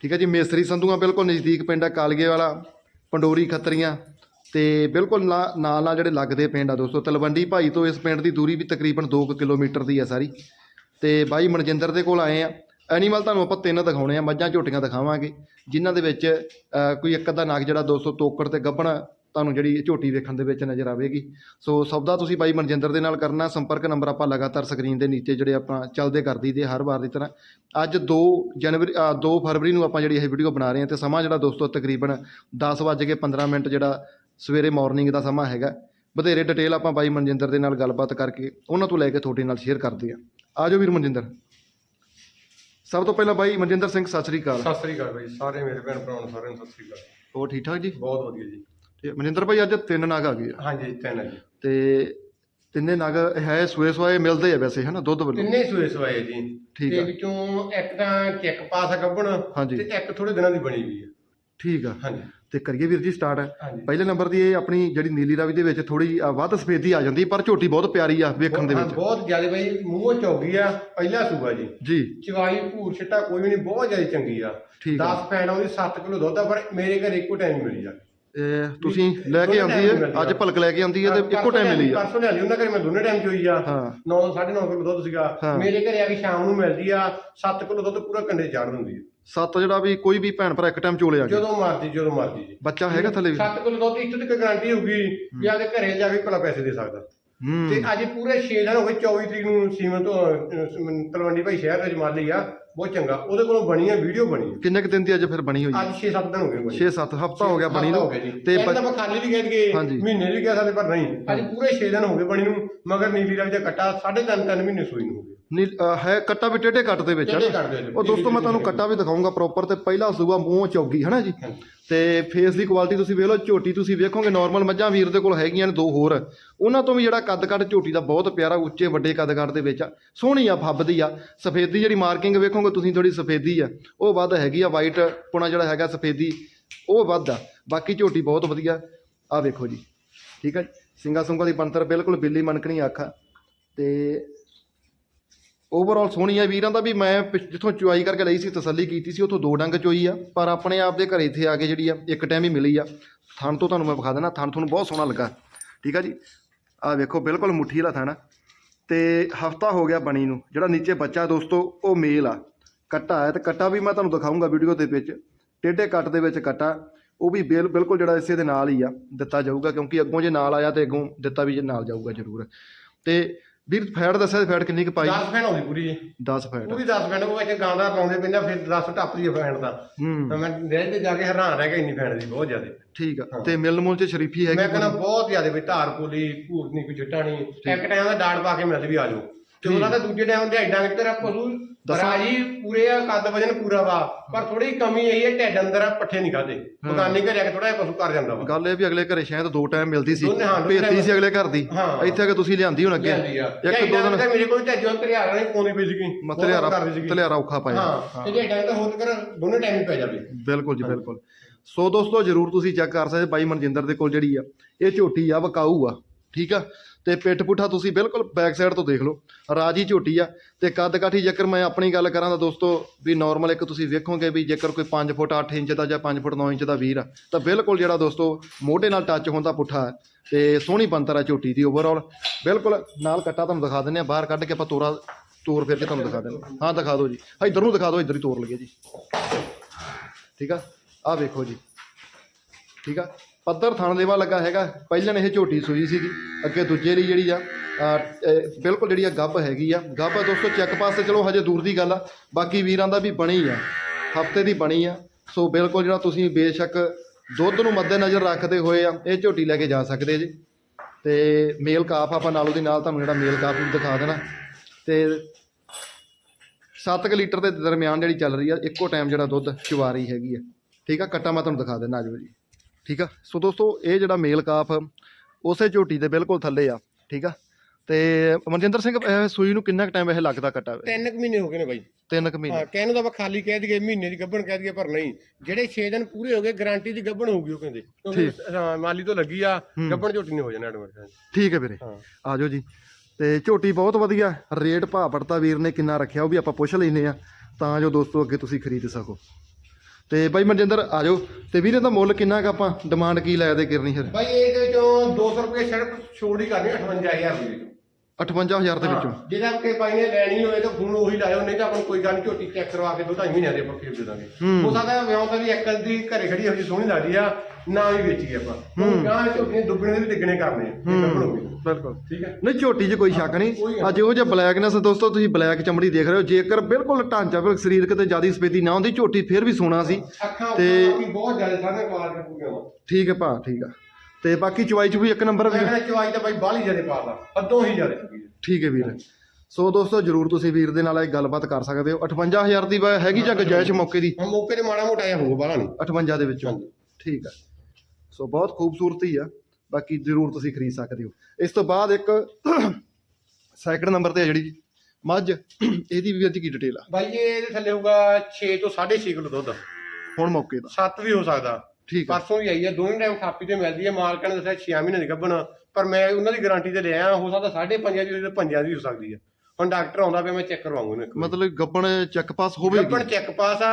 ਠੀਕ ਹੈ ਜੀ ਮੇਸਰੀ ਸੰਧੂਆਂ ਬਿਲਕੁਲ ਨਜ਼ਦੀਕ ਪਿੰਡ ਹੈ ਕਾਲਗੇ ਵਾਲਾ, ਪੰਡੋਰੀ ਖੱਤਰੀਆਂ। ਤੇ ਬਿਲਕੁਲ ਨਾ- ਨਾਲ ਨਾਲ ਜਿਹੜੇ ਲੱਗਦੇ ਪਿੰਡ ਆ ਦੋਸਤੋ, ਤਲਵੰਡੀ ਭਾਈ ਤੋਂ ਇਸ ਪਿੰਡ ਦੀ ਦੂਰੀ ਵੀ ਤਕਰੀਬਨ 2 ਕਿਲੋਮੀਟਰ ਦੀ ਆ ਸਾਰੀ। ਤੇ ਬਾਈ ਮਨਜਿੰਦਰ ਦੇ ਕੋਲ ਆਏ ਆ। ਐਨੀਮਲ ਤੁਹਾਨੂੰ ਆਪਾਂ ਤਿੰਨ ਦਿਖਾਉਣੇ ਆ, ਮੱਝਾਂ ਝੋਟੀਆਂ ਦਿਖਾਵਾਂਗੇ, ਜਿਨ੍ਹਾਂ ਦੇ ਵਿੱਚ ਕੋਈ ਇੱਕ ਅੱਧਾ ਨਗ ਜਿਹੜਾ ਦੋਸਤੋ, ਤੋਕੜ ਤੇ ਗੱਭਣ ਤੁਹਾਨੂੰ ਜਿਹੜੀ ਝੋਟੀ ਵੇਖਣ ਦੇ ਵਿੱਚ ਨਜ਼ਰ ਆਵੇਗੀ। ਸੋ ਸੌਦਾ ਤੁਸੀਂ ਬਾਈ ਮਨਜਿੰਦਰ ਦੇ ਨਾਲ ਕਰਨਾ ਸੰਪਰਕ ਨੰਬਰ ਆਪਾਂ ਲਗਾਤਾਰ ਸਕਰੀਨ ਦੇ ਨੀਚੇ ਜਿਹੜੇ ਆਪਾਂ ਚੱਲਦੇ ਕਰ ਦਈਦੇ ਹਰ ਵਾਰ ਦੀ ਤਰ੍ਹਾਂ। ਅੱਜ 2 ਜਨਵਰੀ ਅ, 2 ਫਰਵਰੀ ਨੂੰ ਆਪਾਂ ਜਿਹੜੀ ਇਹ ਵੀਡੀਓ ਬਣਾ ਰਹੇ ਹਾਂ ਤੇ ਸਮਾਂ ਜਿਹੜਾ ਦੋਸਤੋ ਤਕਰੀਬਨ 10:15 ਮਿੰਟ ਜਿਹੜਾ ਸਵੇਰੇ ਮਾਰਨਿੰਗ ਦਾ ਸਮਾਂ ਹੈਗਾ। ਬਥੇਰੇ ਡਿਟੇਲ ਆਪਾਂ ਬਾਈ ਮਨਜਿੰਦਰ ਦੇ ਨਾਲ ਗੱਲਬਾਤ ਕਰਕੇ ਉਹਨਾਂ ਤੋਂ ਲੈ ਕੇ ਤੁਹਾਡੇ ਨਾਲ ਸ਼ੇਅਰ ਕਰਦੇ ਆ ਆਜੋ ਵੀਰ ਮਨਜਿੰਦਰ। ਸਭ ਤੋਂ ਪਹਿਲਾਂ ਬਾਈ ਮਨਜਿੰਦਰ ਸਿੰਘ ਸਤਿ ਸ੍ਰੀ ਅਕਾਲ। ਸਤਿ ਸ੍ਰੀ ਅਕਾਲ ਬਾਈ ਸਾਰੇ ਮੇਰੇ ਭੈਣ ਭਰਾਵਾਂ ਨੂੰ ਸਾਰਿਆਂ ਨੂੰ ਸਤਿ ਸ੍ਰੀ ਅਕਾਲ। ਹੋਰ ਠੀਕ ਠਾਕ ਜੀ? ਬਹੁਤ ਵਧੀਆ ਜੀ। ਤੇ ਮਨਜਿੰਦਰ ਭਾਈ ਅੱਜ ਤਿੰਨ ਨਗ ਆ ਗਏ ਆ। ਹਾਂਜੀ ਤਿੰਨ ਜੀ। ਤੇ ਤਿੰਨੇ ਨਗ ਹੈ ਸੂਏ ਸੂਏ ਮਿਲਦੇ ਆ ਵੈਸੇ ਹਨਾ ਦੁੱਧ ਵੱਲੋਂ? ਤਿੰਨੇ ਸੂਏ ਸਵਾਏ ਜੀ। ਠੀਕ ਤੇ ਆ। ਵਿੱਚੋਂ ਇੱਕ ਤਾਂ ਚੈੱਕ ਪਾਸ ਆ ਗੱਭਣ ਹਾਂਜੀ। ਤੇ ਇੱਕ ਥੋੜੇ ਦਿਨਾਂ ਦੀ ਬਣੀ ਹੋਈ ਹੈ ਠੀਕ ਆ। ਹਾਂਜੀ। ਤੇ ਕਰੀਏ ਵੀਰ ਜੀ ਸਟਾਰਟ ਹਾਂਜੀ। ਪਹਿਲੇ ਨੰਬਰ ਦੀ ਇਹ ਆਪਣੀ ਜਿਹੜੀ ਨੀਲੀ ਰਾਵੀ ਦੇ ਵਿੱਚ ਥੋੜੀ ਵੱਧ ਸਫੇਦੀ ਆ ਜਾਂਦੀ ਪਰ ਝੋਟੀ ਬਹੁਤ ਪਿਆਰੀ ਆ ਵੇਖਣ ਦੇ ਹਾਂ, ਵਿੱਚ। ਬਹੁਤ ਜ਼ਿਆਦਾ ਬਾਈ ਮੂੰਹੋਂ ਚੌਗੀ ਆ ਪਹਿਲਾ ਸੂਆ ਜੀ। ਜੀ। ਚਵਾਈ ਭੂਰ ਛਿੱਟਾ ਕੋਈ ਵੀ ਨਹੀਂ ਬਹੁਤ ਜ਼ਿਆਦਾ ਚੰਗੀ ਆ। ਠੀਕ ਆ। 10 ਪੈਣ ਆਉਂਦੀ 7 ਕਿਲੋ ਦੁੱਧ ਆ ਪਰ ਮੇਰੇ ਘਰ ਇੱਕੋ ਟਾਈਮ ਮਿਲੀ ਆ। ਇਹ ਤੁਸੀਂ ਲੈ ਕੇ ਆਉਂਦੀ ਹੈ ਅੱਜ ਭਲਕ ਲੈ ਕੇ ਆਉਂਦੀ ਹੈ ਤੇ ਇੱਕੋ ਟਾਈਮ ਮਿਲੀ ਆ। ਪਰਸੋਂ ਲਿਆਂਦੀ ਉਹਨਾਂ ਘਰੇ ਮੈਂ ਦੋਨੇ ਟਾਈਮ ਚੋਈ ਆ। ਹਾਂ। 9 9.5 ਕਿਲੋ ਦੁੱਧ ਸੀਗਾ। ਹਾਂ। ਮੇਰੇ ਘਰੇ ਆ ਕੇ ਸ਼ਾਮ ਨੂੰ ਮਿਲਦੀ ਆ 7 ਕਿਲੋ ਦੁੱਧ ਪੂਰਾ ਕੰਡੇ ਚਾੜ ਦਿੰਦੀ ਆ। ਸੱਤ ਜਿਹੜਾ ਵੀ ਕੋਈ ਵੀ ਭੈਣ ਭਰਾ ਇੱਕ ਟਾਈਮ ਚੋਲੇ ਆ ਗਿਆ ਜਦੋਂ ਮਰਜ਼ੀ ਜਦੋਂ ਮਰਜ਼ੀ ਜੀ। ਬੱਚਾ ਹੈਗਾ ਥੱਲੇ ਵੀ? 7 ਕਿਲੋ ਦੁੱਧ ਇੱਥੋਂ ਤੱਕ ਗਾਰੰਟੀ ਹੋਊਗੀ ਵੀ ਆਦੇ ਘਰੇ ਜਾ ਕੇ ਭਲਾ ਪੈਸੇ ਦੇ ਸਕਦਾ। ਤੇ ਅੱਜ ਪੂਰੇ 6 ਦਿਨ ਹੋ ਗਏ 24 ਤਰੀਕ ਨੂੰ ਸੀਮਨ ਤੋਂ ਅਹ, ਸੀਮਨ ਤਲਵੰਡੀ ਭਾਈ ਸ਼ਹਿਰ ਵਿੱਚ ਮਾਲੀ ਆ ਬਹੁਤ ਚੰਗਾ। ਉਹਦੇ ਕੋਲੋਂ ਬਣੀ ਆ ਵੀਡੀਓ ਬਣੀ ਆ। ਕਿੰਨੇ ਕੁ ਦਿਨ ਦੀ ਅੱਜ ਫਿਰ ਬਣੀ ਹੋਈ ਅੱਜ 6-7 ਦਿਨ ਹੋ ਗਏ ਬਣੀ। 6-7 ਹਫਤਾ ਹੋ ਗਿਆ ਬਣੀ ਨੂੰ। ਤੇ ਆਪਾਂ ਖਾਲੀ ਵੀ ਕਹਿ ਦਈਏ। ਮਹੀਨੇ ਵੀ ਕਹਿ ਸਕਦੇ ਪਰ ਨਹੀਂ। ਅੱਜ ਪੂਰੇ 6 ਦਿਨ ਹੋ ਗਏ ਬਣੀ ਨੂੰ ਮਗਰ ਨੀਲੀ ਰਾਵੀ ਦਾ ਕੱਟਾ 3.5 3 ਮਹੀਨੇ ਸੂਈ ਨੂੰ ਨੀਲ- ਹੈ ਕੱਟਾ ਵੀ ਟੇਢੇ ਕੱਟ ਦੇ ਵਿੱਚ ਹੈ ਟੇਢੇ ਨਾ? ਕੱਟ ਦੇ ਵਿੱਚ। ਉਹ ਦੋਸਤੋ ਮੈਂ ਤੁਹਾਨੂੰ ਕੱਟਾ ਵੀ ਦਿਖਾਉਂਗਾ ਪ੍ਰੋਪਰ ਤੇ ਪਹਿਲਾ ਸੂਆ ਮੂੰਹ ਚੌਗੀ ਹੈ ਨਾ ਜੀ ਤੇ ਫੇਸ ਦੀ ਕੁਆਲਿਟੀ ਤੁਸੀਂ ਵੇਖ ਲਓ ਝੋਟੀ ਤੁਸੀਂ ਵੇਖੋਗੇ ਨਾਰਮਲ ਮੱਝਾਂ ਵੀਰ ਦੇ ਕੋਲ ਹੈਗੀਆਂ ਨੇ ਦੋ ਹੋਰ। ਉਹਨਾਂ ਤੋਂ ਵੀ ਜਿਹੜਾ ਕੱਦ ਕੱਟ ਝੋਟੀ ਦਾ ਬਹੁਤ ਪਿਆਰਾ ਉੱਚੇ ਵੱਡੇ ਕੱਦ ਕੱਟ ਦੇ ਵਿੱਚ ਆ। ਸੋਹਣੀ ਆ ਫੱਬਦੀ ਆ। ਸਫੇਦੀ ਜਿਹੜੀ ਮਾਰਕਿੰਗ ਵੇਖੋਗੇ ਤੁਸੀਂ ਥੋੜੀ ਸਫੇਦੀ ਆ। ਉਹ ਵੱਧ ਹੈਗੀ ਆ ਵਾਈਟ ਪੁਣਾ ਜਿਹੜਾ ਹੈਗਾ ਸਫੇਦੀ ਉਹ ਵੱਧ ਆ। ਬਾਕੀ ਝੋਟੀ ਬਹੁਤ ਵਧੀਆ। ਆ ਵੇਖੋ ਜੀ। ਠੀਕ ਹੈ ਸਿੰਗਾ ਸੁੰਗਾ ਦੀ ਬੰਤਰ ਬਿਲਕੁਲ ਬਿੱਲੀ ਮਨਕਣੀ ਅੱਖ। ਆ ਤੇ ਓਵਰਆਲ ਸੋਹਣੀ ਆ ਵੀਰਾਂ ਦਾ ਵੀ ਮੈਂ ਪਿਛ- ਜਿੱਥੋਂ ਚੁਆਈ ਕਰਕੇ ਲਈ ਸੀ, ਤਸੱਲੀ ਕੀਤੀ ਸੀ, ਉੱਥੋਂ ਦੋ ਡੰਗ ਚੋਈ ਆ। ਪਰ ਆਪਣੇ ਆਪ ਦੇ ਘਰੇ ਇੱਥੇ ਆ ਕੇ ਜਿਹੜੀ ਆ, ਇੱਕ ਟਾਈਮ ਹੀ ਮਿਲੀ ਆ। ਥਣ ਤੋਂ ਤੁਹਾਨੂੰ ਮੈਂ ਵਿਖਾ ਦੇਣਾ ਥਣ ਤੁਹਾਨੂੰ ਬਹੁਤ ਸੋਹਣਾ ਲੱਗਾ। ਠੀਕ ਆ ਜੀ? ਆ ਵੇਖੋ, ਬਿਲਕੁਲ ਮੁੱਠੀ ਵਾਲਾ ਥਣ ਆ। ਤੇ ਹਫਤਾ ਹੋ ਗਿਆ ਬਣੀ ਨੂੰ, ਜਿਹੜਾ ਨੀਚੇ ਬੱਚਾ ਦੋਸਤੋ, ਉਹ ਮੇਲ ਆ। ਕੱਟਾ ਹੈ ਤੇ ਕੱਟਾ ਵੀ ਮੈਂ ਤੁਹਾਨੂੰ ਦਿਖਾਉਂਗਾ ਵੀਡੀਓ ਦੇ ਵਿੱਚ। ਟੇਢੇ ਕੱਟ ਦੇ ਵਿੱਚ ਕੱਟਾ। ਉਹ ਵੀ ਬਿਲ, ਬਿਲਕੁਲ ਜਿਹੜਾ ਇਸੇ ਦੇ ਨਾਲ ਹੀ ਆ, ਦਿੱਤਾ ਜਾਊਗਾ, ਕਿਉਂਕਿ ਅੱਗੋਂ ਜੇ ਨਾਲ ਆਇਆ ਤੇ ਅੱਗੋਂ ਦਿੱਤਾ ਵੀ ਜੇ ਨਾਲ ਜਾਊਗਾ ਜ਼ਰੂਰ। ਤੇ ਵੀਰ ਫੈਟ ਦੱਸਿਆ ਫੈਟ ਕਿੰਨੀ ਕੁ ਪਾਈ? 10 ਫੈਨ ਆਉਂਦੀ ਪੂਰੀ ਜੀ। 10 ਫੈਟ। ਪੂਰੀ 10 ਫੈਨ ਉਹ ਵਿੱਚ ਗਾਂ ਦਾ ਪਾਉਂਦੇ ਪੈਂਦਾ ਫਿਰ 10 ਟੱਪਦੀ ਹੈ ਫੈਨ ਦਾ। ਤਾਂ ਮੈਂ ਦਿਲ ਤੇ ਜਾ ਕੇ ਹੈਰਾਨ ਰਹਿ ਗਿਆ ਇੰਨੀ ਫੈਨ ਦੀ ਬਹੁਤ ਜ਼ਿਆਦਾ। ਠੀਕ ਆ। ਤੇ ਮਿਲ ਮੁਲ ਚ ਸ਼ਰੀਫੀ ਹੈਗੀ ਮੈਂ ਕਹਿੰਦਾ ਬਹੁਤ ਜ਼ਿਆਦਾ ਵੀ ਧਾਰ ਪੋਲੀ ਭੂਤ ਨਹੀਂ ਕੋਈ ਨਹੀਂ। ਇੱਕ ਟਾਈਮ ਦਾ ਡਾੜ ਪਾ ਕੇ ਮਿਲ ਵੀ ਆ ਜਾਓ। ਤੇ ਉਹਨਾਂ ਦਾ ਦੂਜੇ ਟਾਈਮ ਦੇ ਐਡਾ ਕਿ ਤੇਰਾ ਪਸ਼ੂ ਰਾਜੀ ਪੂਰੇ ਆ ਕੱਦ ਵਜਨ ਪੂਰਾ ਵਾ ਪਰ ਥੋੜੀ ਕਮੀ ਇਹ ਹੈ ਢਿੱਡ ਅੰਦਰ ਆ ਪੱਠੇ ਨਹੀਂ ਖਾਦੇ ਬਗਾਨੀ ਘਰੇ ਆ ਕੇ ਥੋੜਾ ਜਿਹਾ ਪਸ਼ੂ ਕਰ ਜਾਂਦਾ ਵਾ। ਗੱਲ ਇਹ ਵੀ ਅਗਲੇ ਘਰੇ ਸ਼ਾਇਦ ਦੋ ਟਾਈਮ ਮਿਲਦੀ ਸੀ ਦੋਨੇ ਹਾਂ, ਸੀ ਅਗਲੇ ਘਰ ਦੀ। ਹਾਂ। ਇੱਥੇ ਆ ਕੇ ਤੁਸੀਂ ਲਿਆਂਦੀ ਹੁਣ ਅੱਗੇ। ਆ। ਇੱਕ ਦੋ ਦਿਨ ਮੇਰੇ ਕੋਲ ਢੱਜੋਂ ਤਰਿਆਰਾ ਨਹੀਂ ਪਾਉਂਦੀ ਪਈ ਸੀਗੀ। ਮਤਲਿਆਰਾ ਬਹੁਤ ਕਰਦੀ ਸੀਗੀ। ਤਲਿਆਰਾ ਔਖਾ ਪਾਇਆ। ਹਾਂ ਤੇ ਢੱਡਾਂ ਤਾਂ ਹੋਰ ਕਰ ਦੋਨੇ ਟਾਈਮ ਹੀ ਪੈ ਜਾਵੇ। ਬਿਲਕੁਲ ਜੀ ਬਿਲਕੁਲ। ਸੋ ਦੋਸਤੋ ਜਰੂਰ ਤੁਸੀਂ ਚੈੱਕ ਕਰ ਸਕਦੇ ਬਾਈ ਮਨਜਿੰਦਰ ਦੇ ਕੋਲ ਜਿਹੜੀ ਆ ਇਹ ਝੋਟੀ ਆ ਵਕਾਊ ਆ। ਠੀਕ ਆ? ਤੇ ਪਿੱਠ ਪੁੱਠਾ ਤੁਸੀਂ ਬਿਲਕੁਲ ਬੈਕ ਸਾਈਡ ਤੋਂ ਦੇਖ ਲਓ, ਰਾਜੀ ਝੋਟੀ ਆ। ਤੇ ਕੱਦ ਕਾਠੀ ਜੇਕਰ ਮੈਂ ਆਪਣੀ ਗੱਲ ਕਰਾਂ ਤਾਂ ਦੋਸਤੋ ਵੀ ਨਾਰਮਲ ਇੱਕ ਤੁਸੀਂ ਵੇਖੋਗੇ ਵੀ ਜੇਕਰ ਕੋਈ 5 ਫੁੱਟ 8 ਇੰਚ ਦਾ ਜਾਂ 5 ਫੁੱਟ 9 ਇੰਚ ਦਾ ਵੀਰ ਆ, ਤਾਂ ਬਿਲਕੁਲ ਜਿਹੜਾ ਦੋਸਤੋ ਮੋਢੇ ਨਾਲ ਟੱਚ ਹੁੰਦਾ ਪੁੱਠਾ ਹੈ। ਤੇ ਸੋਹਣੀ ਬੰਤਰ ਆ ਝੋਟੀ ਦੀ ਓਵਰਆਲ ਬਿਲਕੁਲ ਨਾਲ ਕੱਟਾ ਤੁਹਾਨੂੰ ਦਿਖਾ ਦਿੰਦੇ ਆ, ਬਾਹਰ ਕੱਢ ਕੇ ਆਪਾਂ ਤੋਰਾ, ਤੋਰ ਫਿਰ ਕੇ ਤੁਹਾਨੂੰ ਦਿਖਾ ਦਿੰਦੇ ਹਾਂ। ਹਾਂ, ਦਿਖਾ ਦਿਓ ਜੀ। ਇੱਧਰ ਨੂੰ ਦਿਖਾ ਦਿਓ, ਇੱਧਰ ਹੀ ਤੋਰ ਲਈਏ ਜੀ। ਠੀਕ ਆ? ਆ ਵੇਖੋ ਜੀ। ਠੀਕ ਆ? ਪੱਧਰ ਥਣ ਲੱਗਾ ਹੈਗਾ। ਪਹਿਲਾਂ ਇਹ ਝੋਟੀ ਸੂਈ ਸੀਗੀ, ਅੱਗੇ ਦੂਜੇ ਲਈ ਜਿਹੜੀ ਆ ਬਿਲਕੁਲ ਜਿਹੜੀ ਆ ਗੱਭ ਹੈਗੀ ਆ। ਗੱਭ ਆ ਦੋਸਤੋ, ਚੈੱਕ ਪਾਸ ਤੇ ਚਲੋ ਹਜੇ ਦੂਰ ਦੀ ਗੱਲ ਆ, ਬਾਕੀ ਵੀਰਾਂ ਦਾ ਵੀ ਬਣੀ ਆ, ਹਫ਼ਤੇ ਦੀ ਬਣੀ ਆ। ਸੋ ਬਿਲਕੁਲ ਜਿਹੜਾ ਤੁਸੀਂ ਬੇਸ਼ੱਕ ਦੁੱਧ ਨੂੰ ਮੱਦੇ ਨਜ਼ਰ ਰੱਖਦੇ ਹੋਏ ਆ, ਇਹ ਝੋਟੀ ਲੈ ਕੇ ਜਾ ਸਕਦੇ ਜੀ। ਤੇ ਮੇਲ ਕਾਫ ਆਪਾਂ ਨਾਲੋਂ ਦੀ ਨਾਲ ਤੁਹਾਨੂੰ ਜਿਹੜਾ ਮੇਲ ਕਾਫ ਵੀ ਦਿਖਾ ਦੇਣਾ। ਤੇ 7 ਲੀਟਰ ਦੇ ਦਰਮਿਆਨ ਜਿਹੜੀ ਚੱਲ ਰਹੀ ਆ, ਇੱਕੋ ਟਾਈਮ ਜਿਹੜਾ ਦੁੱਧ ਚਵਾ ਰਹੀ ਹੈਗੀ ਆ। ਠੀਕ ਆ, ਕੱਟਾ ਮੈਂ ਤੁਹਾਨੂੰ ਦਿਖਾ ਦਿੰਦਾ, ਆਜੋ ਜੀ। ਠੀਕ ਆ? ਸੋ ਦੋਸਤੋ ਇਹ ਜਿਹੜਾ ਮੇਲ ਕਾਫ ਉਸੇ ਝੋਟੀ ਦੇ ਬਿਲਕੁਲ ਥੱਲੇ ਆ ਠੀਕ ਆ? ਤੇ ਮਨਜਿੰਦਰ ਸਿੰਘ ਇਹ ਸੂਈ ਨੂੰ ਕਿੰਨਾ ਕੁ ਟਾਈਮ ਇਹ ਲੱਗਦਾ ਕੱਟਾ ਵੇ ਤਿੰਨ ਕੁ ਮਹੀਨੇ ਹੋ ਗਏ ਨੇ ਬਾਈ। ਤਿੰਨ ਕੁ ਮਹੀਨੇ। ਹਾਂ ਕਹਿਣ ਤਾਂ ਆਪਾਂ ਖਾਲੀ ਕਹਿ ਦਈਏ ਮਹੀਨੇ ਦੀ ਗੱਭਣ ਕਹਿ ਦਈਏ ਪਰ ਨਹੀਂ। ਜਿਹੜੇ 6 ਦਿਨ ਪੂਰੇ ਹੋ ਗਏ ਗਾਰੰਟੀ ਦੀ ਗੱਭਣ ਹੋਊਗੀ ਉਹ ਕਹਿੰਦੇ। ਕਿਉਂਕਿ ਹਾਂ, ਮਾਲੀ ਤੋਂ ਲੱਗੀ ਆ ਗੱਭਣ ਝੋਟੀ ਨਹੀਂ ਹੋ ਜਾਣਾ ਐਡਮਿਟ ਠੀਕ ਹੈ ਵੀਰੇ। ਹਾਂ। ਆਜੋ ਜੀ। ਤੇ ਝੋਟੀ ਬਹੁਤ ਵਧੀਆ ਰੇਟ ਭਾਅ ਪੜਤਾ ਵੀਰ ਨੇ ਕਿੰਨਾ ਰੱਖਿਆ ਉਹ ਵੀ ਆਪਾਂ ਪੁੱਛ ਲੈਨੇ ਆ ਤਾਂ ਜੋ ਦੋਸਤੋ ਅੱਗੇ ਤੁਸੀਂ ਖਰੀਦ ਸਕੋ। ਤੇ ਬਾਈ ਮਨਜਿੰਦਰ, ਆ ਜਾਓ। ਤੇ ਵੀਰੇ ਦਾ ਮੁੱਲ ਕਿੰਨਾ ਕ ਆਪਾਂ ਡਿਮਾਂਡ ਕੀ ਲਾਇਆ ਦੇ ਕਰਨੀ ਫਿਰ? ਬਾਈ, ਇਹਦੇ ਵਿੱਚੋਂ 200 ਰੁਪਏ ਸਿਰਫ ਛੋੜ ਹੀ ਕਰਨੀ 58000 ਦੇ ਵਿੱਚ। 58000 ਦੇ ਵਿੱਚੋਂ। ਜਿਹਦਾ ਕਿ ਬਾਈ ਨੇ ਲੈਣੀ ਹੋਏ ਤਾਂ ਫੋਨ ਉਹੀ ਲਾਇਓ ਨਹੀਂ ਤਾਂ ਆਪਾਂ ਨੂੰ ਕੋਈ ਗੱਲ ਨੀ, ਝੋਟੀ ਚੈੱਕ ਕਰਵਾ ਕੇ ਦੋ ਢਾਈ ਮਹੀਨਿਆਂ ਦੇ ਆਪਾਂ ਫੇਰ ਦੇ ਦਾਂਗੇ ਹੂੰ। ਹੋ ਸਕਦਾ ਵਿਆਹ ਤਾਂ ਵੀ ਇੱਕ ਦੀ ਘਰੇ ਖੜੀ ਹੋਈ ਸੋਹਣੀ ਲੱਗਦੀ ਆ ਨਾ ਹੀ ਵੇਚੀ ਆਪਾਂ। ਹੁਣ ਗਾਂ ਝੋਟੀ ਨੇ ਦੁੱਗਣੇ ਦੇ ਵੀ ਤਿੱਗਣੇ ਕਰਨੇ ਆ ਬਿਲਕੁਲ। ਠੀਕ ਹੈ ਨਹੀਂ ਝੋਟੀ 'ਚ ਕੋਈ ਸ਼ੱਕ ਨਹੀਂ। ਅੱਜ ਇਹੋ ਜਿਹਾ ਬਲੈਕਨੈਸ ਦੋਸਤੋ ਤੁਸੀਂ ਬਲੈਕ ਚਮੜੀ ਦੇਖ ਰਹੇ ਹੋ। ਜੇਕਰ ਬਿਲਕੁਲ ਢਾਂਚਾ ਬਿਲਕੁਲ ਸਰੀਰ ਕਿਤੇ ਜ਼ਿਆਦਾ ਸਪੇਦੀ ਨਾ ਹੁੰਦੀ ਝੋਟੀ ਫਿਰ ਵੀ ਸੋਨਾ ਸੀ। ਅੱਖਾਂ ਤੇ- ਉੱਪਰ ਬਹੁਤ ਜ਼ਿਆਦਾ ਸਾਰੀਆਂ ਕੁਆਲਿਟੀਆਂ ਪੂਰੀਆਂ ਵਾ ਠੀਕ ਹੈ ਭਾ ਠੀਕ ਆ। ਤੇ ਬਾਕੀ ਚਵਾਈ ਚ ਵੀ ਇੱਕ ਨੰਬਰ ਮੈਂ ਵੀ ਕਹਿੰਦਾ ਚਵਾਈ ਤਾਂ ਬਾਈ ਬਾਹਲੀ ਜ਼ਿਆਦਾ ਪਾਦਾ ਅੱਧੋਂ ਹੀ ਜ਼ਿਆਦਾ ਠੀਕ ਹੈ ਵੀਰ। ਸੋ ਦੋਸਤੋ ਜਰੂਰ ਤੁਸੀਂ ਵੀਰ ਦੇ ਨਾਲ ਇਹ ਗੱਲਬਾਤ ਕਰ ਸਕਦੇ ਹੋ। 58000 ਦੀ ਹੈਗੀ ਜਾਂ ਗੁੰਜਾਇਸ਼ ਮੌਕੇ ਦੀ। ਮੌਕੇ ਤੇ ਮਾੜਾ ਮੋਟਾ ਜਿਹਾ ਹੋਊਗਾ ਬਾਹਲਾ ਨਹੀਂ। 58 ਦੇ ਵਿੱਚੋਂ। ਠੀਕ ਆ ਸੋ ਬਹੁਤ ਖੂਬਸੂਰਤ ਆ। ਬਾਕੀ ਜਰੂਰ ਤੁਸੀਂ ਖਰੀਦ ਸਕਦੇ ਹੋ। ਇਸ ਤੋਂ ਬਾਅਦ ਇੱਕ ਸੈਕਿੰਡ ਨੰਬਰ ਤੇ ਆ ਜਿਹੜੀ ਮੱਝ ਇਹਦੀ ਵੀ ਵਿੱਚ ਕੀ ਡਿਟੇਲ ਆ? ਬਾਈ ਇਹ ਇਹਦੇ ਥੱਲੇ ਹੋਊਗਾ 6 ਤੋਂ 6.5 ਕਿਲੋ ਦੁੱਧ। ਹੁਣ ਮੌਕੇ ਦਾ। 7 ਵੀ ਹੋ ਸਕਦਾ। ਠੀਕ ਆ। ਪਰਸੋਂ ਵੀ ਆਈ ਹੈ ਦੋਵੇਂ ਟਾਈਮ ਥਾਪੀ ਤੇ ਮਿਲਦੀ ਹੈ ਮਾਲਕਾਂ ਨੇ ਦੱਸਿਆ 6 ਮਹੀਨੇ ਦੀ ਗੱਭਣ, ਪਰ ਮੈਂ ਉਹਨਾਂ ਦੀ ਗਾਰੰਟੀ ਤੇ ਲਿਆ, ਹੋ ਸਕਦਾ 5.5 ਦੀ ਹੋਈ ਤੇ 5 ਦੀ ਹੋ ਸਕਦੀ ਹੈ ਹੁਣ ਡਾਕਟਰ ਆਉਂਦਾ ਪਿਆ ਮੈਂ ਚੈੱਕ ਕਰਵਾਉਂਗਾ ਇੱਕ ਵਾਰੀ। ਮਤਲਬ ਗੱਬਣ ਚੈੱਕ ਪਾਸ ਗੱਭਣ ਹੋਵੇਗੀ ਚੈੱਕ ਪਾਸ ਆ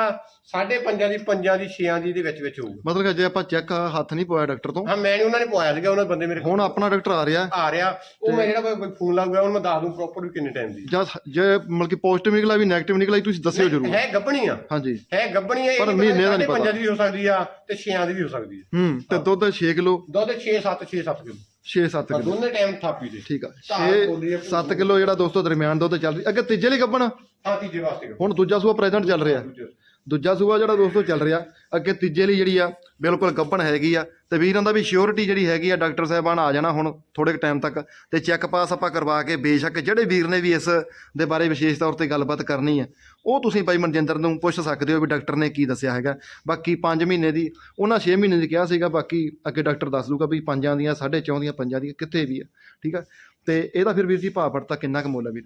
5.5 ਦੀ 5 ਦੀ 6 ਦੀ ਦੇ ਵਿੱਚ ਵਿੱਚ ਹੋਊਗਾ। ਮਤਲਬ ਕਿ ਜੇ ਆਪਾਂ ਚੈੱਕ ਹੱਥ ਨਹੀਂ ਪਵਾਇਆ ਡਾਕਟਰ ਤੋਂ? ਹਾਂ ਮੈਂ ਨਹੀਂ ਉਹਨਾਂ ਨੇ ਪਵਾਇਆ ਸੀਗਾ ਉਹਨਾਂ ਬੰਦੇ ਮੇਰੇ ਹੁਣ ਆਪਣਾ ਡਾਕਟਰ ਆ ਰਿਹਾ। ਆ ਰਿਹਾ। ਉਹ ਮੈਂ ਜਿਹੜਾ ਕੋਈ ਫੋਨ ਲਾਊਗਾ ਉਹਨੂੰ ਮੈਂ ਦੱਸ ਦੂੰ ਪ੍ਰੋਪਰ ਵੀ ਕਿੰਨੇ ਟਾਈਮ ਦੀ। ਜਾਂ ਜੇ ਮਤਲਬ ਕਿ ਪੋਜ਼ਿਟਿਵ ਨਿਕਲਾ ਵੀ 네ਗੇਟਿਵ ਨਿਕਲਾ ਵੀ ਤੁਸੀਂ ਦੱਸਿਓ ਜਰੂਰ। ਹੈ ਗੱਭਣੀ ਆ। ਹਾਂਜੀ। ਹੈ ਗੱਭਣੀ ਆ ਪਰ ਮਹੀਨੇ ਦਾ ਨਹੀਂ ਪਤਾ। 5 ਦੀ ਵੀ ਹੋ ਸਕਦੀ ਆ ਤੇ 6 ਦੀ ਵੀ ਹੋ ਸਕਦੀ ਹੈ ਹੂੰ ਤੇ ਦੁੱਧ 6 ਕਿਲੋ। ਦੁੱਧ 6 7 6 7 ਕਿਲੋ। 6-7 ਆ ਕਿਲੋ। ਦੋਨੇ ਟਾਈਮ ਥਾਪੀ ਦੇ ਠੀਕ ਆ ਧਾਰ ਖੋਲੀ ਆ 6-7 ਕਿਲੋ ਜਿਹੜਾ ਦੋਸਤੋ ਦਰਮਿਆਨ ਦੁੱਧ ਚੱਲ ਰਹੀ। ਅੱਗੇ ਤੀਜੇ ਲਈ ਗੱਬਣ ਹਾਂ ਤੀਜੇ ਵਾਸਤੇ ਗੱਭਣ। ਹੁਣ ਦੂਜਾ ਸੂਆ ਪ੍ਰੈਜ਼ੈਂਟ ਚੱਲ ਰਿਹਾ। ਦੂਜੇ। ਦੂਜਾ ਸੂਆ ਜਿਹੜਾ ਦੋਸਤੋ ਚੱਲ ਰਿਹਾ, ਅੱਗੇ ਤੀਜੇ ਲਈ ਜਿਹੜੀ ਆ, ਬਿਲਕੁਲ ਗੱਭਣ ਹੈਗੀ ਆ। ਤੇ ਵੀਰਾਂ ਦਾ ਵੀ ਸ਼ਿਓਰਿਟੀ ਜਿਹੜੀ ਹੈਗੀ ਆ, ਡਾਕਟਰ ਸਾਹਿਬਾਨ ਆ ਜਾਣਾ ਹੁਣ ਥੋੜੇ ਟਾਈਮ ਤੱਕ ਤੇ ਚੈੱਕ ਪਾਸ ਆਪਾਂ ਕਰਵਾ ਕੇ ਬੇਸ਼ੱਕ ਜਿਹੜੇ ਵੀਰ ਨੇ ਵੀ ਇਸ ਦੇ ਬਾਰੇ ਵਿਸ਼ੇਸ਼ ਤੌਰ ਤੇ ਗੱਲਬਾਤ ਕਰਨੀ ਹੈ ਉਹ ਤੁਸੀਂ ਭਾਈ ਮਨਜਿੰਦਰ ਨੂੰ ਪੁੱਛ ਸਕਦੇ ਹੋ ਵੀ ਡਾਕਟਰ ਨੇ ਕੀ ਦੱਸਿਆ ਹੈਗਾ। ਬਾਕੀ 5 ਮਹੀਨੇ ਦੀ, ਉਹਨਾਂ 6 ਮਹੀਨੇ ਦੀ ਕਿਹਾ ਸੀਗਾ, ਬਾਕੀ ਅੱਗੇ ਡਾਕਟਰ ਦੱਸ ਦੂਗਾ ਵੀ ਪੰਜਾਂ ਦੀਆਂ, ਸਾਢੇ ਚੌਂ ਦੀਆਂ, ਪੰਜਾਂ ਦੀਆਂ ਕਿੱਥੇ ਵੀ ਆ, ਠੀਕ ਆ? ਤੇ ਇਹਦਾ ਫਿਰ ਵੀਰ ਜੀ ਭਾਅ ਪੜਤਾ ਕਿੰਨਾ ਕੁ ਮੁੱਲ ਹੈ ਵੀਰ?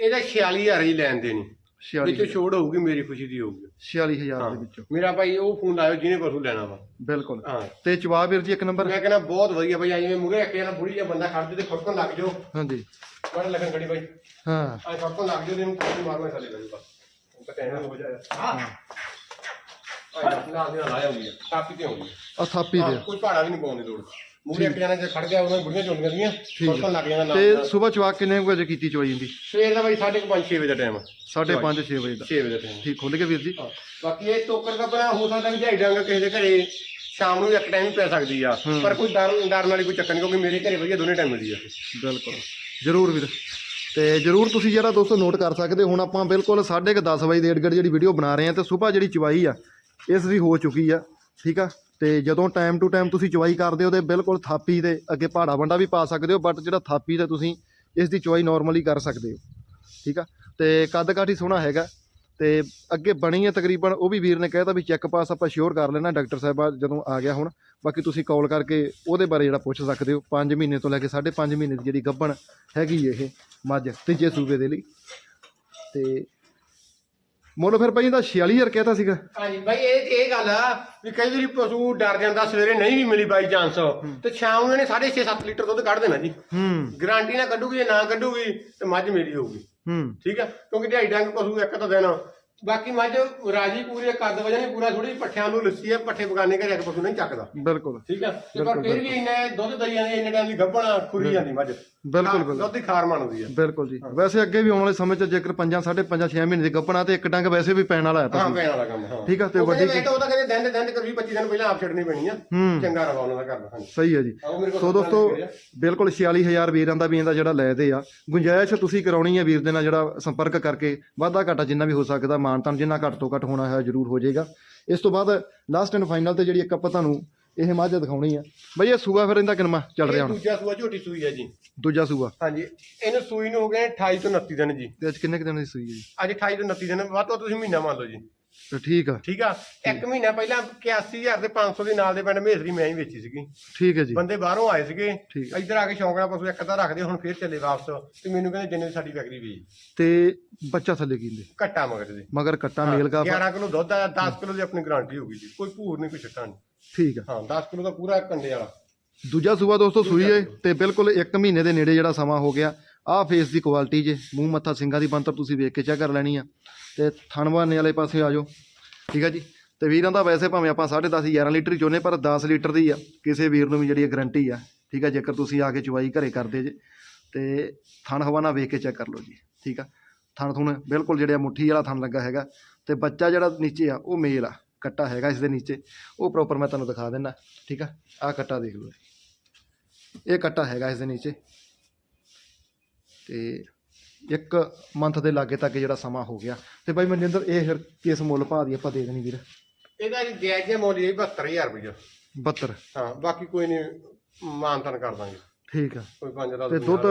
ਇਹਦਾ 46000 ਹੀ ਲੈਣ ਦੇਣੀ। 46 ਵਿੱਚੋਂ ਛੋੜ ਹੋਊਗੀ ਮੇਰੀ ਖੁਸ਼ੀ ਦੀ ਹੋਊਗੀ। 46000 ਦੇ ਵਿੱਚੋਂ। ਮੇਰਾ ਭਾਈ ਉਹ ਫੋਨ ਲਾਇਓ ਜਿਹਨੇ ਪਸ਼ੂ ਲੈਣਾ ਵਾ। ਬਿਲਕੁਲ। ਹਾਂ। ਤੇ ਚਵਾ ਵੀਰ ਜੀ ਇੱਕ ਨੰਬਰ। ਮੈਂ ਕਹਿੰਦਾ ਬਹੁਤ ਵਧੀਆ ਭਾਈ ਜਿਵੇਂ ਮੁਰੇ ਇੱਕ ਜਣਾ ਬੁੜੀ ਜਿਹਾ ਬੰਦਾ ਖੜਦੇ ਤੇ ਫੜਕਣ ਲੱਗ ਜਾਓ। ਹਾਂਜੀ। ਬੜਾ ਲੱਗਣ ਖੜੀ ਭਾਈ। ਹਾਂ। ਆ ਫੜਕਣ ਲੱਗ ਜਾਓ ਤੇ ਇਹਨੂੰ ਕੋਈ ਮਾਰਨਾ ਥੱਲੇ ਬੈਠ ਬਸ ਉਹ ਤਾਂ ਕਹਿਣਾ ਹੋ ਜਾਏ ਹਾਂ। ਆ ਨਾਲ ਦੀ ਨਾਲ ਆ ਜਾਂਦੀ ਆ। ਕਾਪੀ ਤੇ ਆਉਂਦੀ ਆ। ਥਾਪੀ ਦੇ ਕੋਈ ਭਾੜਾ ਵੀ ਨਹੀਂ ਪਾਉਣ ਦੀ ਲੋੜ। ਮੂਰੇ ਇੱਕ ਜਣਾ ਜੇ ਖੜ ਗਿਆ ਉਹਨਾਂ ਬੁੜੀਆਂ ਚੋਂਦੀਆਂ ਦੀਆਂ ਫੜਕਣ ਲੱਗ ਜਾਂਦਾ ਤੇ ਨਾਲ। ਸਵੇਰ ਚਵਾ ਕਿੰਨੇ ਕੁ ਵਜੇ ਕੀਤੀ ਚਵਾਈ ਜਾਂਦੀ ਸਵੇਰ ਦਾ ਭਾਈ 5:30 6 ਵਜੇ ਦਾ ਟਾਈਮ 5:30 6 ਵਜੇ ਦਾ। 6 ਵਜੇ ਦਾ ਠੀਕ ਖੁੱਲ ਗਿਆ ਵੀਰ ਜੀ। ਹਾਂ। ਬਾਕੀ ਇਹ ਟੋਕਰ ਦਾ ਬਣਾ ਹੋ ਸਕਦਾ ਵੀ ਝਾਈ ਡਾਂਗਾ ਕਿਸੇ ਦੇ ਘਰੇ ਸ਼ਾਮ ਨੂੰ ਇੱਕ ਟਾਈਮ ਪੈ ਸਕਦੀ ਆ। ਪਰ ਕੋਈ ਡਰ ਡਰਨ ਵਾਲੀ ਕੋਈ ਚੱਕਰ ਨਹੀਂ ਕਿਉਂਕਿ ਮੇਰੇ ਘਰੇ ਵਧੀਆ ਦੋਨੇ ਟਾਈਮ ਮਿਲਦੀ ਆ। ਬਿਲਕੁਲ। ਜਰੂਰ ਵੀਰ। ਤੇ ਜਰੂਰ ਤੁਸੀਂ ਜਿਹੜਾ ਦੋਸਤੋ ਨੋਟ ਕਰ ਸਕਦੇ ਹੋ ਹੁਣ ਆਪਾਂ ਬਿਲਕੁਲ 10:30 ਵਜੇ ਦੇ ਏਡਗੜ ਜਿਹੜੀ ਵੀਡੀਓ ਬਣਾ ਰਹੇ ਹਾਂ ਤੇ ਸਵੇਰ ਜਿਹੜੀ ਚਵਾਈ ਆ ਇਸ ਦੀ ਹੋ ਚੁੱਕੀ ਆ। ਠੀਕ ਆ? ਤੇ ਜਦੋਂ ਟਾਈਮ ਟੂ ਟਾਈਮ ਤੁਸੀਂ ਚਵਾਈ ਕਰਦੇ ਹੋ ਤੇ ਬਿਲਕੁਲ ਥਾਪੀ ਦੇ ਅੱਗੇ ਪਹਾੜਾ ਵੰਡਾ ਵੀ ਪਾ ਸਕਦੇ ਹੋ ਬਟ ਜਿਹੜਾ ਥਾਪੀ ਦਾ ਤੁਸੀਂ ਇਸ ਦੀ ਚੁਆਈ ਨਾਰਮਲੀ ਕਰ ਸਕਦੇ ਹੋ। ਠੀਕ ਆ? ਤੇ ਕੱਦ ਕਾਠੀ ਸੋਹਣਾ ਹੈਗਾ। ਤੇ ਅੱਗੇ ਬਣੀ ਹੈ ਤਕਰੀਬਨ, ਉਹ ਵੀ ਵੀਰ ਨੇ ਕਹਿਤਾ ਵੀ ਚੈੱਕ ਪਾਸ ਆਪਾਂ ਸ਼ੋਰ ਕਰ ਲੈਣਾ, ਡਾਕਟਰ ਸਾਹਿਬਾ ਜਦੋਂ ਆ ਗਿਆ ਹੁਣ। ਬਾਕੀ ਤੁਸੀਂ ਕਾਲ ਕਰਕੇ ਉਹਦੇ ਬਾਰੇ ਜਿਹੜਾ ਪੁੱਛ ਸਕਦੇ ਹੋ 5 ਮਹੀਨੇ ਤੋਂ ਲੈ ਕੇ 5.5 ਮਹੀਨੇ ਦੀ ਜਿਹੜੀ ਗੱਭਣ ਹੈਗੀ ਇਹ, ਮੱਝ ਤੀਜੇ ਸੂਬੇ ਦੇ ਲਈ। ਤੇ ਮੁੱਲ ਫਿਰ ਭਾਈ ਇਹਦਾ 46000 ਕਹਿਤਾ ਸੀਗਾ। ਹਾਂਜੀ ਬਾਈ ਇਹ ਇਹ ਗੱਲ ਆ ਵੀ ਕਈ ਵਾਰੀ ਪਸ਼ੂ ਡਰ ਜਾਂਦਾ ਸਵੇਰੇ ਨਹੀਂ ਵੀ ਮਿਲੀ ਬਾਈ ਚਾਂਸ ਤੇ ਸ਼ਾਮ ਨੂੰ ਇਹਨੇ 6.5 7 ਲੀਟਰ ਦੁੱਧ ਕੱਢ ਦੇਣਾ ਜੀ। ਹੂੰ। ਗਾਰੰਟੀ ਨਾ ਕੱਢੂਗੀ ਜੇ ਨਾ ਕੱਢੂਗੀ ਤੇ ਮੱਝ ਮੇਰੀ ਹੋਊਗੀ। ਹੂੰ। ਠੀਕ ਆ? ਕਿਉਂਕਿ ਢਾਈ ਡੰਗ ਪਸ਼ੂ ਇੱਕ ਤਾਂ ਦੇਣਾ। ਬਾਕੀ ਮੱਝ ਰਾਜੀ ਪੂਰੀ ਕੱਦ ਵਜਨ ਵੀ ਪੂਰਾ ਥੋੜੀ ਪੱਠਿਆਂ ਨੂੰ ਲੱਸੀ ਆ ਪੱਠੇ ਬਗਾਨੇ ਘਰੇ ਇੱਕ ਪਸ਼ੂ ਨਹੀਂ ਚੱਕਦਾ। ਬਿਲਕੁਲ। ਠੀਕ ਆ? ਤੇ ਪਰ ਫਿਰ ਵੀ ਇੰਨੇ ਦੁੱਧ ਦਈ ਜਾਂਦੇ ਇੰਨੇ ਟਾਈਮ ਦੀ ਗੱਭਣਾ ਖੁਰੀ ਜਾਂਦੀ ਮੱਝ। ਬਿਲਕੁਲ ਹਾਂ, ਬਿਲਕੁਲ। ਦੁੱਧ ਦੀ ਖਾਰ ਮੰਨਦੀ ਆ। ਬਿਲਕੁਲ ਜੀ। ਵੈਸੇ ਅੱਗੇ ਵੀ ਆਉਣ ਵਾਲੇ ਸਮੇਂ 'ਚ ਜੇਕਰ 5 5.5 6 ਮਹੀਨੇ ਦੀ ਗੱਭਣਾ ਤੇ ਇੱਕ ਡੰਗ ਵੈਸੇ ਵੀ ਪੈਣ ਵਾਲਾ ਹੈ ਹਾਂ ਪੈਣ ਵਾਲਾ ਕੰਮ ਹਾਂ। ਠੀਕ ਆ ਤੇ ਉਹ ਵੱਡੀ ਕਹਿੰਦੇ ਉਹ ਤਾਂ ਕਹਿੰਦੇ ਦਿਨ ਦੇ ਦਿਨ ਕਰ 25 ਦਿਨ ਪਹਿਲਾਂ ਆਪ ਛੱਡਣੀ ਪੈਣੀ ਆ। ਹੂੰ। ਚੰਗਾ ਰਵਾ ਉਹਨਾਂ ਦਾ ਕਰਦਾ ਹਾਂਜੀ। ਸਹੀ ਹੈ ਜੀ। ਆਓ ਮੇਰੇ ਕੋਲ ਸੋ ਦੋਸਤੋ ਬਿਲਕੁਲ 46000 ਵੀਰਾਂ ਦਾ ਵੀ ਇਹਦਾ ਜਿਹੜਾ ਲੈ ਦੇ ਆ। ਗੁੰਜਾਇਸ਼ ਤੁਸੀਂ ਕਰਾਉਣੀ ਹੈ ਵੀਰ ਦੇ ਨਾਲ ਜਿਹੜਾ ਸੰਪਰਕ ਕਰਕੇ ਵਾਧਾ ਘਾਟਾ ਜਿੰਨਾ ਵੀ ਹੋ ਸਕਦਾ ਮਾਨਤਾਨ ਜਿੰਨਾ ਘੱਟ ਤੋਂ ਘੱਟ ਹੋਣਾ ਹੈ ਜ਼ਰੂਰ ਹੋ ਜਾਏਗਾ। ਇਸ ਤੋਂ ਬਾਅਦ ਲਾਸਟ ਐਂਡ ਫਾਈਨਲ ਤੇ ਜਿਹੜੀ ਇੱਕ ਆਪਾਂ ਤੁਹਾਨੂੰ ਇਹ ਮੱਝ ਦਿਖਾਉਣੀ ਆ। ਬਈ ਇਹ ਸੂਆ ਫਿਰ ਇਹਦਾ ਕਿੰਨਾ ਚੱਲ ਰਿਹਾ ਹੁਣ? ਦੂਜਾ ਸੂਆ ਝੋਟੀ ਸੂਈ ਹੈ ਜੀ। ਦੂਜਾ ਸੂਆ। ਹਾਂਜੀ। ਇਹਨੂੰ ਸੂਈ ਨੂੰ ਹੋ ਗਏ 28 ਤੋਂ 29 ਦਿਨ ਜੀ। ਤੇ ਅੱਜ ਕਿੰਨੇ ਕੁ ਦਿਨ ਦੀ ਸੂਈ ਹੈ ਜੀ? ਅੱਜ 28 ਤੋਂ 29 ਦਿਨ ਵੱਧ ਤੋਂ ਤੁਸੀਂ ਮਹੀਨਾ ਮੰਨ ਲਓ ਜੀ। ਤੇ ਠੀਕ ਆ। ਠੀਕ ਆ? ਇੱਕ ਮਹੀਨਾ ਪਹਿਲਾਂ 81000 ਦੇ 500 ਦੇ ਨਾਲ ਦੇ ਪਿੰਡ ਮੇਸਰੀ ਮੈਂ ਹੀ ਵੇਚੀ ਸੀਗੀ। ਠੀਕ ਹੈ ਜੀ। ਬੰਦੇ ਬਾਹਰੋਂ ਆਏ ਸੀਗੇ। ਠੀਕ ਇੱਧਰ ਆ ਕੇ ਸ਼ੌਂਕ ਨਾਲ ਪਸ਼ੂ ਇੱਕ ਅੱਧਾ ਰੱਖਦੇ ਹੁਣ ਫੇਰ ਚੱਲੇ ਵਾਪਸ। ਤੇ ਮੈਨੂੰ ਕਹਿੰਦੇ ਜਿੰਨੇ ਸਾਡੀ ਵਿਕਰੀ ਵੀ ਤੇ ਬੱਚਾ ਥੱਲੇ ਕੀਂਦੇ ਘੱਟਾ ਮਗਰ ਦੇ। ਮਗਰ ਕੱਟਾ ਮੇਲ ਕਾ 11 ਕਿਲੋ ਦੁੱਧ ਆ 10 ਕਿਲੋ ਦੀ ਆਪਣੀ ਗਾਰੰਟੀ ਹੋਊਗੀ ਜੀ। ਕੋਈ ਭੂਰ ਨਹੀਂ ਕੋਈ ਛੱਟਾ ਨਹੀਂ। ਠੀਕ ਆ। ਹਾਂ 10 ਕਿਲੋ ਦਾ ਪੂਰਾ ਕੰਡੇ ਵਾਲਾ। ਦੂਜਾ ਸੂਆ ਦੋਸਤੋ ਸੂਈ ਹੈ ਤੇ ਬਿਲਕੁਲ 1 ਮਹੀਨੇ ਦੇ ਨੇੜੇ ਜਿਹੜਾ ਸਮਾਂ ਹੋ ਗਿਆ। ਆਹ ਫੇਸ ਦੀ ਕੁਆਲਿਟੀ ਜੇ, ਮੂੰਹ ਮੱਥਾ ਸਿੰਘਾਂ ਦੀ ਬੰਤਰ ਤੁਸੀਂ ਵੇਖ ਕੇ ਚੈੱਕ ਕਰ ਲੈਣੀ ਆ। ਤੇ ਥਣਵਾਨੇ ਵਾਲੇ ਪਾਸੇ ਆ ਜਾਓ, ਠੀਕ ਆ ਜੀ? ਤੇ ਵੀਰਾਂ ਦਾ ਵੈਸੇ ਭਾਵੇਂ ਆਪਾਂ 10.5 11 ਲੀਟਰ ਹੀ ਚੋਨੇ ਪਰ 10 ਲੀਟਰ ਦੀ ਆ, ਕਿਸੇ ਵੀਰ ਨੂੰ ਵੀ ਜਿਹੜੀ ਗਰੰਟੀ ਆ, ਠੀਕ ਆ? ਜੇਕਰ ਤੁਸੀਂ ਆ ਕੇ ਚੁਵਾਈ ਘਰੇ ਕਰਦੇ ਜੇ, ਤੇ ਥਣ ਹਵਾਨਾ ਵੇਖ ਕੇ ਚੈੱਕ ਕਰ ਲਓ ਜੀ, ਠੀਕ ਆ? ਥਣ ਥੁਣ ਬਿਲਕੁਲ ਜਿਹੜੇ ਆ ਮੁੱਠੀ ਵਾਲਾ ਥਣ ਲੱਗਾ ਹੈਗਾ, ਤੇ ਬੱਚਾ ਜਿਹੜਾ ਨੀਚੇ ਆ, ਉਹ ਮੇਲ ਆ, ਕੱਟਾ ਹੈਗਾ ਇਸ ਦੇ ਨੀਚੇ, ਉਹ ਪ੍ਰੋਪਰ ਮੈਂ ਤੁਹਾਨੂੰ ਦਿਖਾ ਦਿੰਦਾ, ਠੀਕ ਆ? ਆਹ ਕੱਟਾ ਦੇਖ ਲਓ ਇਹ ਕੱਟਾ ਹੈਗਾ ਇਸ ਦੇ ਨੀਚੇ। ਤੇ ਇੱਕ ਮੰਥ ਦੇ ਲਾਗੇ ਤੱਕ ਜਿਹੜਾ ਸਮਾਂ ਹੋ ਗਿਆ। ਤੇ ਬਾਈ ਮਨਜਿੰਦਰ ਇਹ ਫਿਰ ਕਿਸ ਮੁੱਲ ਭਾਅ ਦੀ ਆਪਾਂ ਦੇ ਦੇਣੀ ਵੀਰ। ਇਹਦਾ ਜੀ ਜਾਇਜ਼ ਮੁੱਲ ਇਹ 72000 ਰੁਪਏ 72 ਹਾਂ ਬਾਕੀ ਕੋਈ ਨਹੀਂ ਮਾਨਤਨ ਕਰ ਦਾਂਗੇ। ਠੀਕ ਆ। ਕੋਈ 5 ਦਾ ਤੇ ਦੁੱਧ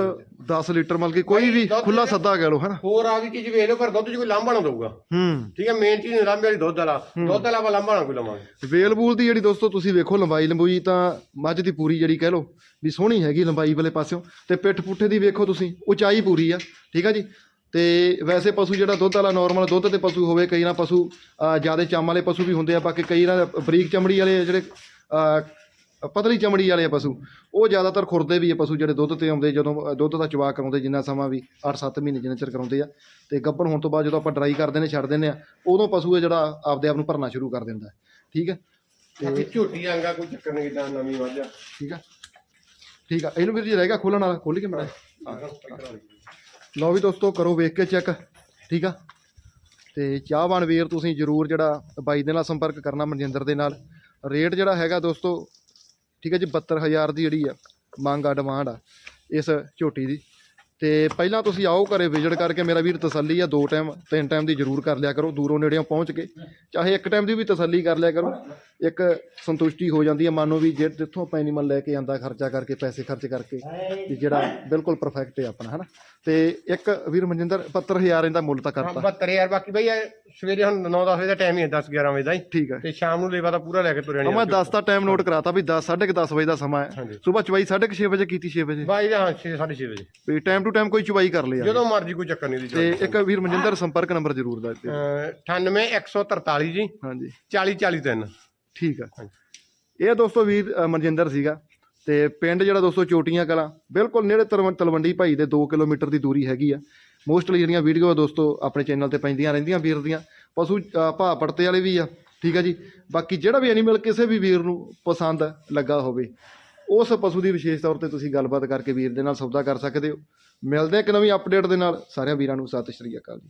10 ਲੀਟਰ ਮਤਲਬ ਕਿ ਕੋਈ ਵੀ ਦੁੱਧ ਖੁੱਲਾ ਸੱਦਾ ਕਹਿ ਲਓ ਹਨਾ। ਹੋਰ ਆ ਵੀ ਚੀਜ਼ ਵੇਖ ਲਓ ਪਰ ਦੁੱਧ 'ਚ ਕੋਈ ਲਾਂਭਾ ਨਾ ਦਊਗਾ। ਹੂੰ। ਠੀਕ ਹੈ ਮੇਨ ਚੀਜ਼ ਲਾਂਭੇ ਵਾਲੀ ਦੁੱਧ ਵਾਲਾ। ਦੁੱਧ ਵਾਲਾ ਆਪਾਂ ਲਾਂਭਾ ਨਾ ਕੋਈ ਲਵਾਂਗੇ। ਵੇਲ ਬੂਲ ਦੀ ਜਿਹੜੀ ਦੋਸਤੋ ਤੁਸੀਂ ਵੇਖੋ ਲੰਬਾਈ ਲੰਬੂਈ ਤਾਂ ਮੱਝ ਦੀ ਪੂਰੀ ਜਿਹੜੀ ਕਹਿ ਲਓ ਵੀ ਸੋਹਣੀ ਹੈਗੀ ਲੰਬਾਈ ਵਾਲੇ ਪਾਸਿਓਂ। ਤੇ ਪਿੱਠ ਪੁੱਠੇ ਦੀ ਵੇਖੋ ਤੁਸੀਂ ਉਚਾਈ ਪੂਰੀ ਆ ਠੀਕ ਆ ਜੀ। ਤੇ ਵੈਸੇ ਪਸ਼ੂ ਜਿਹੜਾ ਦੁੱਧ ਵਾਲਾ ਨਾਰਮਲ ਦੁੱਧ ਤੇ ਪਸ਼ੂ ਹੋਵੇ ਕਈ ਨਾ ਪਸ਼ੂ ਜ਼ਿਆਦਾ ਚਮ ਵਾਲੇ ਪਸ਼ੂ ਵੀ ਹੁੰਦੇ ਆ ਬਾਕੀ ਕਈ ਨਾ ਬਰੀਕ ਚਮੜੀ ਵਾਲੇ ਜਿਹੜੇ ਪਤਲੀ ਚਮੜੀ ਵਾਲੇ ਆ ਪਸ਼ੂ। ਉਹ ਜ਼ਿਆਦਾਤਰ ਖੁਰਦੇ ਵੀ ਆ ਪਸ਼ੂ ਜਿਹੜੇ ਦੁੱਧ ਤੇ ਆਉਂਦੇ ਜਦੋਂ ਦੁੱਧ ਦਾ ਚਵਾ ਕਰਾਉਂਦੇ ਜਿੰਨਾ ਸਮਾਂ ਵੀ 8-7 ਮਹੀਨੇ ਜਿੰਨਾ ਚਿਰ ਕਰਾਉਂਦੇ ਆ। ਤੇ ਗੱਭਣ ਹੋਣ ਤੋਂ ਬਾਅਦ ਜਦੋਂ ਆਪਾਂ ਡਰਾਈ ਕਰਦੇ ਨੇ ਛੱਡ ਦਿੰਦੇ ਆ ਉਦੋਂ ਪਸ਼ੂ ਹੈ ਜਿਹੜਾ ਆਪਦੇ ਆਪ ਨੂੰ ਭਰਨਾ ਸ਼ੁਰੂ ਕਰ ਦਿੰਦਾ। ਹੈ। ਠੀਕ ਹੈ ਬਾਕੀ ਝੋਟੀ ਆਂਗਾ ਕੋਈ ਚੱਕਰ ਨਹੀਂ ਇਦਾਂ ਨਵੀਂ ਵਾਜਾ ਠੀਕ ਆ? ਠੀਕ ਆ ਇਹਨੂੰ ਵੀਰ ਜੀ ਰਹੇਗਾ ਖੋਲਣ ਵਾਲਾ ਖੋਲ ਕੇ ਮੇਰਾ ਲਓ ਵੀ ਦੋਸਤੋ ਕਰੋ ਵੇਖ ਕੇ ਚੈੱਕ ਠੀਕ ਆ? ਤੇ ਚਾਹਵਾਨ ਵੀਰ ਤੁਸੀਂ ਜਰੂਰ ਜਿਹੜਾ ਬਾਈ ਦੇ ਨਾਲ ਸੰਪਰਕ ਕਰਨਾ ਮਨਜਿੰਦਰ ਦੇ ਨਾਲ। ਰੇਟ ਜਿਹੜਾ ਹੈਗਾ ਦੋਸਤੋ ਠੀਕ ਹੈ ਜੀ 72000 ਦੀ ਜਿਹੜੀ ਆ, ਮੰਗ ਆ ਡਿਮਾਂਡ ਆ ਇਸ ਝੋਟੀ ਦੀ। ਤੇ ਪਹਿਲਾਂ ਤੁਸੀਂ ਆਓ ਘਰੇ ਵਿਜ਼ਿਟ ਕਰਕੇ ਮੇਰਾ ਵੀਰ ਤਸੱਲੀ ਆ, ਦੋ ਟਾਈਮ ਤਿੰਨ ਟਾਈਮ ਦੀ ਜਰੂਰ ਕਰ ਲਿਆ ਕਰੋ, ਦੂਰੋਂ ਨੇੜਿਓਂ ਪਹੁੰਚ ਕੇ। ਚਾਹੇ ਇੱਕ ਟਾਈਮ ਦੀ ਵੀ ਤਸੱਲੀ ਕਰ ਲਿਆ ਕਰੋ। ਇੱਕ ਸੰਤੁਸ਼ਟੀ ਹੋ ਜਾਂਦੀ ਹੈ ਮੰਨੋ ਵੀ ਜੇ ਜਿੱਥੋਂ ਆਪਾਂ ਐਨੀਮਲ ਲੈ ਕੇ ਆਂਦਾ ਖਰਚਾ ਕਰਕੇ ਪੈਸੇ ਖਰਚ ਕਰਕੇ ਵੀ ਜਿਹੜਾ ਬਿਲਕੁਲ ਪਰਫੈਕਟ ਹੈ ਆਪਣਾ ਹਨਾ? ਤੇ ਇੱਕ ਵੀਰ ਮਨਜਿੰਦਰ 72000 ਇਹਦਾ ਮੁੱਲ ਤਾਂ ਹਾਂ ਕਰਤਾ 72000 ਬਾਕੀ ਬਈ ਇਹ ਸਵੇਰੇ ਹੁਣ 9-10 ਵਜੇ ਦਾ ਟਾਈਮ ਹੀ ਹੈ 10-11 ਵਜੇ ਦਾ ਹੀ। ਠੀਕ ਹੈ। ਤੇ ਸ਼ਾਮ ਨੂੰ ਲੇਵਾ ਤਾਂ ਪੂਰਾ ਲੈ ਕੇ ਤੁਰਿਆ ਨਹੀਂ ਮੈਂ 10 ਦਾ ਟਾਈਮ ਨੋਟ ਕਰਾਤਾ ਵੀ 10 10:30 ਵਜੇ ਦਾ ਸਮਾਂ ਹੈ। ਹਾਂਜੀ। ਸਵੇਰ ਚਵਾਈ 6:30 ਵਜੇ ਕੀਤੀ 6 ਵਜੇ? ਬਾਈ ਦਾ ਹਾਂ 6-6 ਵਜੇ। ਵੀ ਟਾਈਮ ਟੂ ਟਾਈਮ ਕੋਈ ਚਵਾਈ ਕਰ ਲਿਆ। ਜਦੋਂ ਮਰਜ਼ੀ ਕੋਈ ਚੱਕਰ ਨਹੀਂ ਦੀ ਤੇ ਇੱਕ ਵੀਰ ਮਨਜਿੰਦਰ ਸੰਪਰਕ ਨੰਬਰ ਜ਼ਰੂਰ ਦੱਸ ਦਿਓ। 98 143 ਜੀ। ਹਾਂਜੀ। 40 43 ਠੀਕ ਆ। ਇਹ ਦੋਸਤੋ ਵੀਰ ਮਨਜਿੰਦਰ ਸੀਗਾ ਤੇ ਪਿੰਡ ਜਿਹੜਾ ਦੋਸਤੋ ਚੋਟੀਆਂ ਕਲਾਂ ਬਿਲਕੁਲ ਨੇੜੇ ਤਲਵ- ਤਲਵੰਡੀ ਭਾਈ ਦੇ 2 ਕਿਲੋਮੀਟਰ ਦੀ ਦੂਰੀ ਹੈਗੀ ਆ। ਮੋਸਟਲੀ ਜਿਹੜੀਆਂ ਵੀਡੀਓ ਦੋਸਤੋ ਆਪਣੇ ਚੈਨਲ ਤੇ ਪੈਂਦੀਆਂ ਰਹਿੰਦੀਆਂ ਵੀਰ ਦੀਆਂ ਪਸ਼ੂ ਭਾਅ ਪੜਤੇ ਵਾਲੇ ਵੀ ਆ ਠੀਕ ਆ ਜੀ। ਬਾਕੀ ਜਿਹੜਾ ਵੀ ਐਨੀਮਲ ਕਿਸੇ ਵੀ ਵੀਰ ਨੂੰ ਪਸੰਦ ਲੱਗਾ ਹੋਵੇ ਉਸ ਪਸ਼ੂ ਦੀ ਵਿਸ਼ੇਸ਼ ਤੌਰ ਤੇ ਤੁਸੀਂ ਗੱਲਬਾਤ ਕਰਕੇ ਵੀਰ ਦੇ ਨਾਲ ਸੌਦਾ ਕਰ ਸਕਦੇ ਹੋ। ਮਿਲਦੇ ਇੱਕ ਨਵੀਂ ਅਪਡੇਟ ਦੇ ਨਾਲ। ਸਾਰਿਆਂ ਵੀਰਾਂ ਨੂੰ ਸਤਿ ਸ਼੍ਰੀ ਅਕਾਲ ਜੀ।